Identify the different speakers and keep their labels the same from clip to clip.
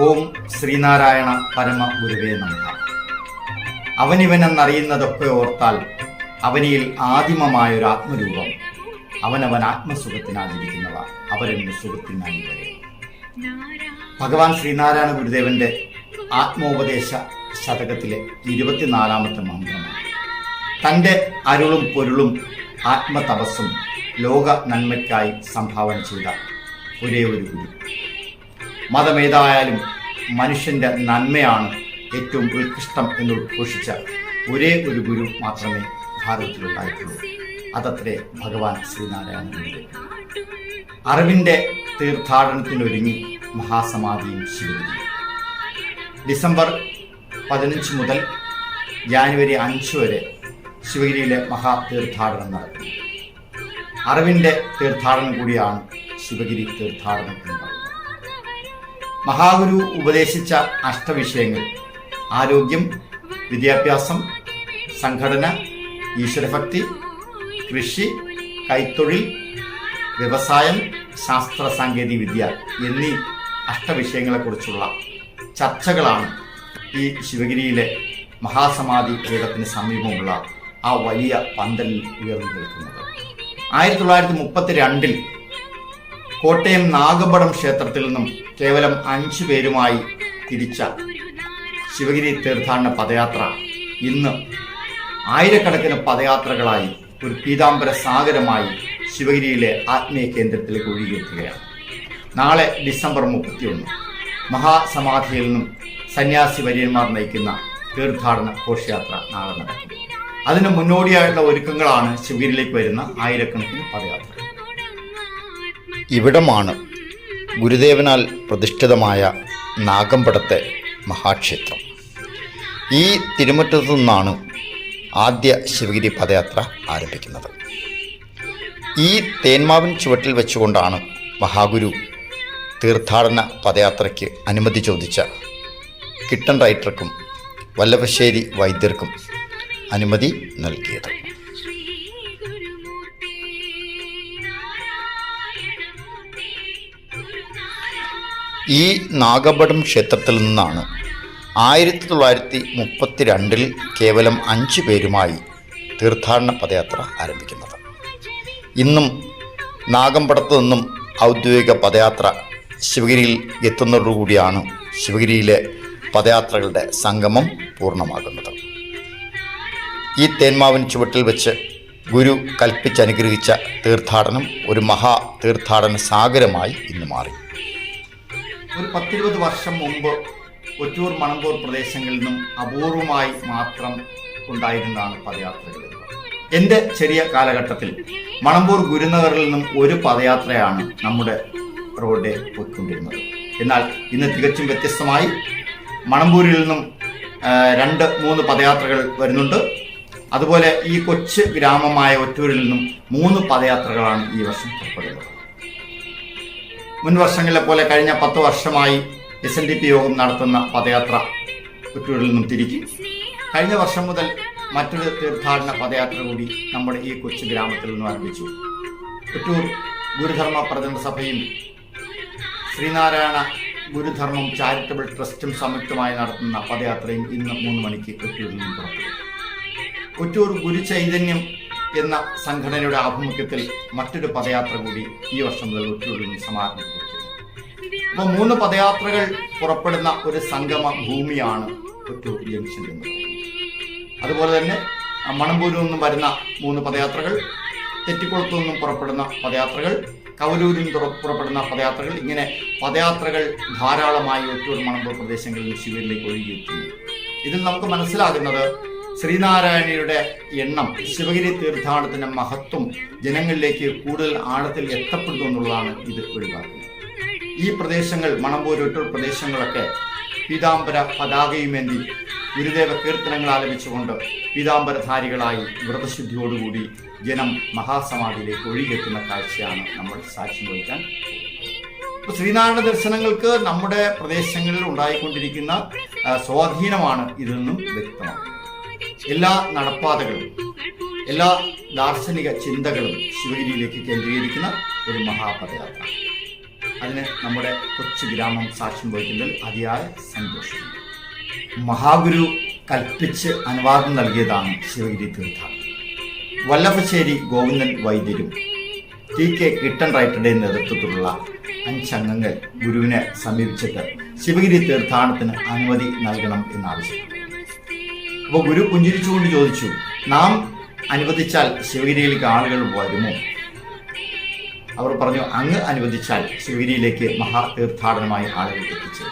Speaker 1: ഓം ശ്രീനാരായണ പരമ ഗുരുവേ നമ. അവനിവനെന്നറിയുന്നതൊക്കെ ഓർത്താൽ അവനിയിൽ ആദിമമായൊരു ആത്മരൂപം. അവനവൻ ആത്മസുഖത്തിനാചരിക്കുന്നവ അവരെന്ന് സുഖത്തിനായി വരെ. ഭഗവാൻ ശ്രീനാരായണ ഗുരുദേവന്റെ ആത്മോപദേശ ശതകത്തിലെ ഇരുപത്തിനാലാമത്തെ മന്ത്രമാണ്. തന്റെ അരുളും പൊരുളും ആത്മതപസ്സും ലോക നന്മയ്ക്കായി സംഭാവന ചെയ്ത ഒരേ ഒരു ഗുരു. മതമേതായാലും മനുഷ്യന്റെ നന്മയാണ് ഏറ്റവും ഉത്കൃഷ്ടം എന്ന് ഉദ്ഘോഷിച്ച ഒരേ ഒരു ഗുരു മാത്രമേ ഭാരതത്തിലുണ്ടായിട്ടുള്ളൂ. അതത്രേ ഭഗവാൻ ശ്രീനാരായണ അറിവിന്റെ തീർത്ഥാടനത്തിനൊരുങ്ങി മഹാസമാധിയും ശിവഗിരിയും ഡിസംബർ പതിനഞ്ച് മുതൽ ജാനുവരി അഞ്ച് വരെ ശിവഗിരിയിലെ മഹാതീർത്ഥാടനം നടക്കും. അറിവിന്റെ തീർത്ഥാടനം കൂടിയാണ് ശിവഗിരി തീർത്ഥാടനം മഹാഗുരു ഉപദേശിച്ച അഷ്ടവിഷയങ്ങൾ. ആരോഗ്യം വിദ്യാഭ്യാസം സംഘടന ഈശ്വരഭക്തി കൃഷി കൈത്തൊഴിൽ വ്യവസായം ശാസ്ത്ര സാങ്കേതിക വിദ്യ എന്നീ അഷ്ടവിഷയങ്ങളെക്കുറിച്ചുള്ള ചർച്ചകളാണ് ഈ ശിവഗിരിയിലെ മഹാസമാധി പീഠത്തിന് സമീപമുള്ള ആ വലിയ പന്തലിൽ ഉയർന്നു നിൽക്കുന്നത്. ആയിരത്തി തൊള്ളായിരത്തി മുപ്പത്തി രണ്ടിൽ കോട്ടയം നാഗമ്പടം ക്ഷേത്രത്തിൽ നിന്നും കേവലം അഞ്ചു പേരുമായി തിരിച്ച ശിവഗിരി തീർത്ഥാടന പദയാത്ര ഇന്ന് ആയിരക്കണക്കിന് പദയാത്രകളായി ഒരു പീതാംബര സാഗരമായി ശിവഗിരിയിലെ ആത്മീയ കേന്ദ്രത്തിലേക്ക് ഒഴുകിയെത്തുകയാണ്. നാളെ ഡിസംബർ മുപ്പത്തിയൊന്ന് മഹാസമാധിയിൽ നിന്നും സന്യാസി വര്യന്മാർ നയിക്കുന്ന തീർത്ഥാടന ഘോഷയാത്ര നാളെ നടക്കും. അതിന് മുന്നോടിയായിട്ടുള്ള ഒരുക്കങ്ങളാണ് ശിവഗിരിയിലേക്ക് വരുന്ന ആയിരക്കണക്കിന് പദയാത്രകൾ. ഇവിടമാണ് ഗുരുദേവനാൽ പ്രതിഷ്ഠിതമായ നാഗമ്പടത്തെ മഹാക്ഷേത്രം. ഈ തിരുമുറ്റത്തു നിന്നാണ് ആദ്യ ശിവഗിരി പദയാത്ര ആരംഭിക്കുന്നത്. ഈ തേന്മാവിൻ ചുവട്ടിൽ വെച്ചുകൊണ്ടാണ് മഹാഗുരു തീർത്ഥാടന പദയാത്രയ്ക്ക് അനുമതി ചോദിച്ച കിട്ടൻ റൈറ്റർക്കും വല്ലഭശ്ശേരി വൈദ്യർക്കും അനുമതി നൽകിയത്. ഈ നാഗപടം ക്ഷേത്രത്തിൽ നിന്നാണ്. ആയിരത്തി തൊള്ളായിരത്തി മുപ്പത്തി രണ്ടിൽ കേവലം അഞ്ച് പേരുമായി തീർത്ഥാടന പദയാത്ര ആരംഭിക്കുന്നത്. ഇന്നും നാഗമ്പടത്തു നിന്നും ഔദ്യോഗിക പദയാത്ര ശിവഗിരിയിൽ എത്തുന്നതോടുകൂടിയാണ് ശിവഗിരിയിലെ പദയാത്രകളുടെ സംഗമം പൂർണമാകുന്നത്. ഈ തേന്മാവിൻ ചുവട്ടിൽ വെച്ച് ഗുരു കൽപ്പിച്ചനുഗ്രഹിച്ച തീർത്ഥാടനം ഒരു മഹാ തീർത്ഥാടന സാഗരമായി ഇന്ന് മാറി. ഒരു പത്തിരുപത് വർഷം മുമ്പ് ഒറ്റൂർ മണമ്പൂർ പ്രദേശങ്ങളിൽ നിന്നും അപൂർവമായി മാത്രം ഉണ്ടായിരുന്നതാണ് പദയാത്രകൾ എന്റെ ചെറിയ കാലഘട്ടത്തിൽ മണമ്പൂർ ഗുരുനഗറിൽ നിന്നും ഒരു പദയാത്രയാണ് നമ്മുടെ റോഡ് പോയിക്കൊണ്ടിരുന്നത്. എന്നാൽ ഇന്ന് തികച്ചും വ്യത്യസ്തമായി മണമ്പൂരിൽ നിന്നും രണ്ട് മൂന്ന് പദയാത്രകൾ വരുന്നുണ്ട്. അതുപോലെ ഈ കൊച്ചു ഗ്രാമമായ ഒറ്റൂരിൽ നിന്നും മൂന്ന് പദയാത്രകളാണ് ഈ വർഷം പുറപ്പെടുന്നത്. മുൻ വർഷങ്ങളിലെ പോലെ കഴിഞ്ഞ പത്ത് വർഷമായി എസ് എൻ ഡി പി യോഗം നടത്തുന്ന പദയാത്ര കുറ്റൂരിൽ നിന്നും തിരിക്കും കഴിഞ്ഞ വർഷം മുതൽ മറ്റൊരു തീർത്ഥാടന പദയാത്ര കൂടി നമ്മുടെ ഈ കൊച്ചു ഗ്രാമത്തിൽ നിന്നും ആരംഭിച്ചു. കുറ്റൂർ ഗുരുധർമ്മ പ്രചരണ സഭയും ശ്രീനാരായണ ഗുരുധർമ്മം ചാരിറ്റബിൾ ട്രസ്റ്റും സംയുക്തമായി നടത്തുന്ന പദയാത്രയും ഇന്ന് മൂന്ന് മണിക്ക് കുറ്റൂരിൽ നിന്നും പുറത്തു കുറ്റൂർ ഗുരു ചൈതന്യം എന്ന സംഘടനയുടെ ആഭിമുഖ്യത്തിൽ മറ്റൊരു പദയാത്ര കൂടി ഈ വർഷം മുതൽ ഒറ്റൂരിൽ നിന്നും അപ്പൊ മൂന്ന് പദയാത്രകൾ പുറപ്പെടുന്ന ഒരു സംഗമ ഭൂമിയാണ് ഒറ്റൂർ ജംഗ്ഷൻ എന്ന് അതുപോലെ തന്നെ മണമ്പൂരിൽ നിന്നും വരുന്ന മൂന്ന് പദയാത്രകൾ തെറ്റിക്കുളത്തു നിന്നും പുറപ്പെടുന്ന പദയാത്രകൾ കവലൂരിൽ നിന്ന് പുറപ്പെടുന്ന പദയാത്രകൾ ഇങ്ങനെ പദയാത്രകൾ ധാരാളമായി ഒറ്റൂർ മണമ്പൂർ പ്രദേശങ്ങളിൽ ശിവരിലേക്ക് ഒഴുകിയെത്തുന്നു. ഇതിൽ നമുക്ക് മനസ്സിലാകുന്നത് ശ്രീനാരായണയുടെ എണ്ണം ശിവഗിരി തീർത്ഥാടനത്തിന്റെ മഹത്വം ജനങ്ങളിലേക്ക് കൂടുതൽ ആഴത്തിൽ എത്തപ്പെടുന്നു എന്നുള്ളതാണ് ഇത് ഒഴിവാക്കുന്നത് ഈ പ്രദേശങ്ങൾ മണമ്പൂർ ഒറ്റൂർ പ്രദേശങ്ങളൊക്കെ പീതാംബര പതാകയുമേന്തി ഗുരുദേവ കീർത്തനങ്ങൾ ആലപിച്ചുകൊണ്ട് പീതാംബരധാരികളായി വ്രതശുദ്ധിയോടുകൂടി ജനം മഹാസമാധിയിലേക്ക് ഒഴുകിയെത്തുന്ന കാഴ്ചയാണ് നമ്മൾ സാക്ഷി വഹിക്കാൻ ശ്രീനാരായണ ദർശനങ്ങൾക്ക് നമ്മുടെ പ്രദേശങ്ങളിൽ ഉണ്ടായിക്കൊണ്ടിരിക്കുന്ന സ്വാധീനമാണ് ഇതിൽ നിന്നും വ്യക്തമാക്കുന്നത് എല്ലാ നടപ്പാതകളും എല്ലാ ദാർശനിക ചിന്തകളും ശിവഗിരിയിലേക്ക് കേന്ദ്രീകരിക്കുന്ന ഒരു മഹാപദയാത്ര. അതിന് നമ്മുടെ കൊച്ചു ഗ്രാമം സാക്ഷ്യം വഹിക്കുന്നതിൽ അതിയായ സന്തോഷം. മഹാഗുരു കൽപ്പിച്ച് അനുവാദം നൽകിയതാണ് ശിവഗിരി തീർത്ഥാടനം. വല്ലഭശ്ശേരി ഗോവിന്ദൻ വൈദ്യരും ടി കെ കിട്ടൻ റൈറ്ററുടെ നേതൃത്വത്തിലുള്ള അഞ്ചംഗങ്ങൾ ഗുരുവിനെ സമീപിച്ചിട്ട് ശിവഗിരി തീർത്ഥാടനത്തിന് അനുമതി നൽകണം എന്നാവശ്യപ്പെട്ടു. അപ്പോൾ ഗുരു പുഞ്ചിരിച്ചുകൊണ്ട് ചോദിച്ചു നാം അനുവദിച്ചാൽ ശിവഗിരിയിലേക്ക് ആളുകൾ വരുമോ? അവർ പറഞ്ഞു അങ്ങ് അനുവദിച്ചാൽ ശിവഗിരിയിലേക്ക് മഹാതീർത്ഥാടനമായി ആളുകൾ എത്തിച്ചു.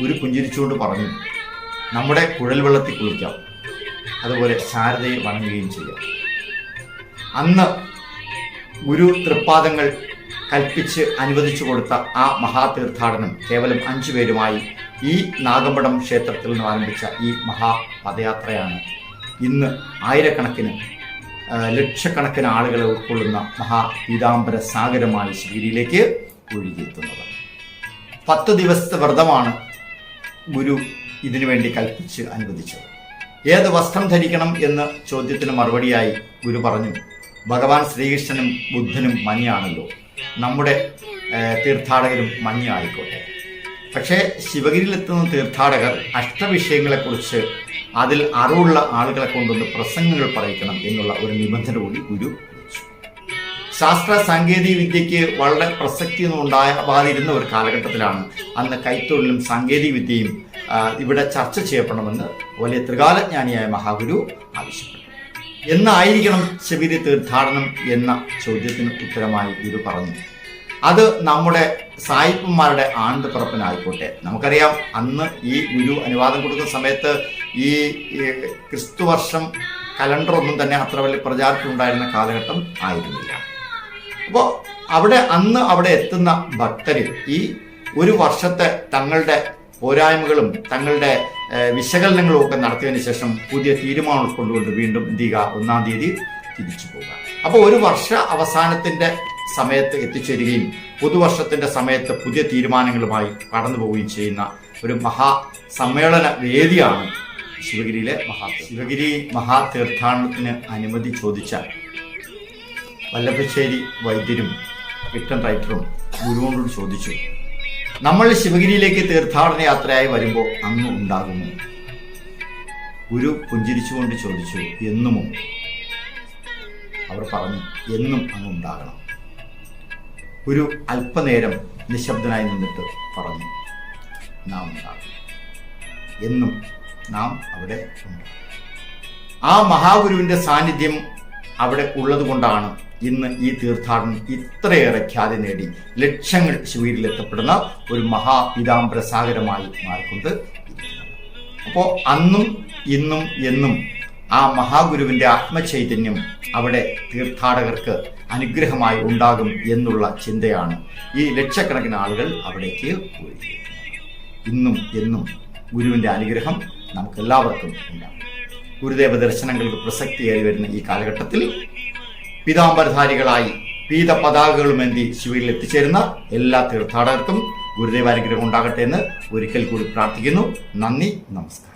Speaker 1: ഗുരു പുഞ്ചിരിച്ചുകൊണ്ട് പറഞ്ഞു നമ്മുടെ കുഴൽ വെള്ളത്തിൽ കുളിക്കാം അതുപോലെ ശാരദയെ വണങ്ങുകയും ചെയ്യാം. അന്ന് ഗുരു തൃപ്പാദങ്ങൾ കൽപ്പിച്ച് അനുവദിച്ചു കൊടുത്ത ആ മഹാതീർത്ഥാടനം കേവലം അഞ്ചു പേരുമായി ഈ നാഗമ്പടം ക്ഷേത്രത്തിൽ നിന്ന് ആരംഭിച്ച ഈ മഹാപദയാത്രയാണ് ഇന്ന് ആയിരക്കണക്കിന് ലക്ഷക്കണക്കിന് ആളുകളെ ഉൾക്കൊള്ളുന്ന മഹാപീതാംബര സാഗരമായി ശിഗിരിയിലേക്ക് ഒഴുകിയെത്തുന്നത്. പത്ത് ദിവസത്തെ വ്രതമാണ് ഗുരു ഇതിനുവേണ്ടി കൽപ്പിച്ച് അനുവദിച്ചത്. ഏത് വസ്ത്രം ധരിക്കണം എന്ന ചോദ്യത്തിന് മറുപടിയായി ഗുരു പറഞ്ഞു ഭഗവാൻ ശ്രീകൃഷ്ണനും ബുദ്ധനും മഞ്ഞാണല്ലോ. നമ്മുടെ തീർത്ഥാടകരും മഞ്ഞ ആയിക്കോട്ടെ പക്ഷേ ശിവഗിരിയിലെത്തുന്ന തീർത്ഥാടകർ അഷ്ടവിഷയങ്ങളെക്കുറിച്ച് അതിൽ അറിവുള്ള ആളുകളെ കൊണ്ടുവന്ന് പ്രസംഗങ്ങൾ പറയിക്കണം എന്നുള്ള ഒരു നിബന്ധന കൂടി ഗുരു ശാസ്ത്ര സാങ്കേതിക വിദ്യയ്ക്ക് വളരെ പ്രസക്തിയൊന്നും ഉണ്ടാകാതിരുന്ന ഒരു കാലഘട്ടത്തിലാണ് അന്ന് കൈത്തൊഴിലും സാങ്കേതിക വിദ്യയും ഇവിടെ ചർച്ച ചെയ്യപ്പെടണമെന്ന് വലിയ ത്രികാലജ്ഞാനിയായ മഹാഗുരു ആവശ്യപ്പെട്ടു. എന്നായിരിക്കണം ശബരി തീർത്ഥാടനം എന്ന ചോദ്യത്തിന് ഉത്തരമായി ഗുരു പറഞ്ഞു. അത് നമ്മുടെ സായിപ്പന്മാരുടെ ആണ്ട് പിറപ്പിനായിക്കോട്ടെ. നമുക്കറിയാം അന്ന് ഈ ഗുരു അനുവാദം കൊടുക്കുന്ന സമയത്ത് ഈ ക്രിസ്തു ക്രിസ്തുവർഷം കലണ്ടർ ഒന്നും തന്നെ അത്ര വലിയ പ്രചാരത്തിൽ ഉണ്ടായിരുന്ന കാലഘട്ടം ആയിരുന്നില്ല. അപ്പോൾ അവിടെ അന്ന് അവിടെ എത്തുന്ന ഭക്തരിൽ ഈ ഒരു വർഷത്തെ തങ്ങളുടെ പോരായ്മകളും തങ്ങളുടെ വിശകലനങ്ങളും ഒക്കെ നടത്തിയതിനു ശേഷം പുതിയ തീരുമാനം ഉൾക്കൊണ്ടുകൊണ്ട് വീണ്ടും എന്ത് ചെയ്യുക ഒന്നാം തീയതി തിരിച്ചു പോകുക അപ്പോൾ ഒരു വർഷ അവസാനത്തിന്റെ സമയത്ത് എത്തിച്ചേരുകയും പുതുവർഷത്തിന്റെ സമയത്ത് പുതിയ തീരുമാനങ്ങളുമായി കടന്നു പോവുകയും ചെയ്യുന്ന ഒരു മഹാ സമ്മേളന വേദിയാണ് ശിവഗിരിയിലെ മഹാ ശിവഗിരി മഹാതീർത്ഥാടനത്തിന് അനുമതി ചോദിച്ചാൽ വല്ലഭശ്ശേരി വൈദ്യരും കിട്ടൻ റൈറ്ററും ഗുരുവോണ്ടും ചോദിച്ചു നമ്മൾ ശിവഗിരിയിലേക്ക് തീർത്ഥാടന യാത്രയായി വരുമ്പോൾ അങ്ങ് ഉണ്ടാകുമോ? ഗുരു പുഞ്ചിരിച്ചുകൊണ്ട് ചോദിച്ചു എന്നുമോ? അവർ പറഞ്ഞു എന്നും അങ്ങ് ഉണ്ടാകണം. ഗുരു അല്പനേരം നിശബ്ദനായി നിന്നിട്ട് പറഞ്ഞു നാം ഉണ്ടാകും. എന്നും നാം അവിടെ ഉണ്ട് ആ മഹാഗുരുവിന്റെ സാന്നിധ്യം അവിടെ ഉള്ളത് കൊണ്ടാണ് ഇന്ന് ഈ തീർത്ഥാടനം ഇത്രയേറെ ഖ്യാതി നേടി ലക്ഷങ്ങൾ ശിവരിൽ എത്തപ്പെടുന്ന ഒരു മഹാപിതാംബര സാഗരമായി മാറിക്കൊണ്ട് അപ്പോൾ അന്നും ഇന്നും എന്നും ആ മഹാഗുരുവിന്റെ ആത്മചൈതന്യം അവിടെ തീർത്ഥാടകർക്ക് അനുഗ്രഹമായി ഉണ്ടാകും എന്നുള്ള ചിന്തയാണ് ഈ ലക്ഷക്കണക്കിന് ആളുകൾ അവിടേക്ക് പോയി ഇന്നും എന്നും ഗുരുവിന്റെ അനുഗ്രഹം നമുക്ക് എല്ലാവർക്കും ഉണ്ടാകും. ഗുരുദേവ ദർശനങ്ങൾക്ക് പ്രസക്തിയായി വരുന്ന ഈ കാലഘട്ടത്തിൽ പീതാംബരധാരികളായി പീത പതാകകളുമേന്തി ശിവയിൽ എത്തിച്ചേരുന്ന എല്ലാ തീർത്ഥാടകർക്കും ഗുരുദേവ അനുഗ്രഹം ഉണ്ടാകട്ടെ എന്ന് ഒരിക്കൽ കൂടി പ്രാർത്ഥിക്കുന്നു. നന്ദി നമസ്കാരം.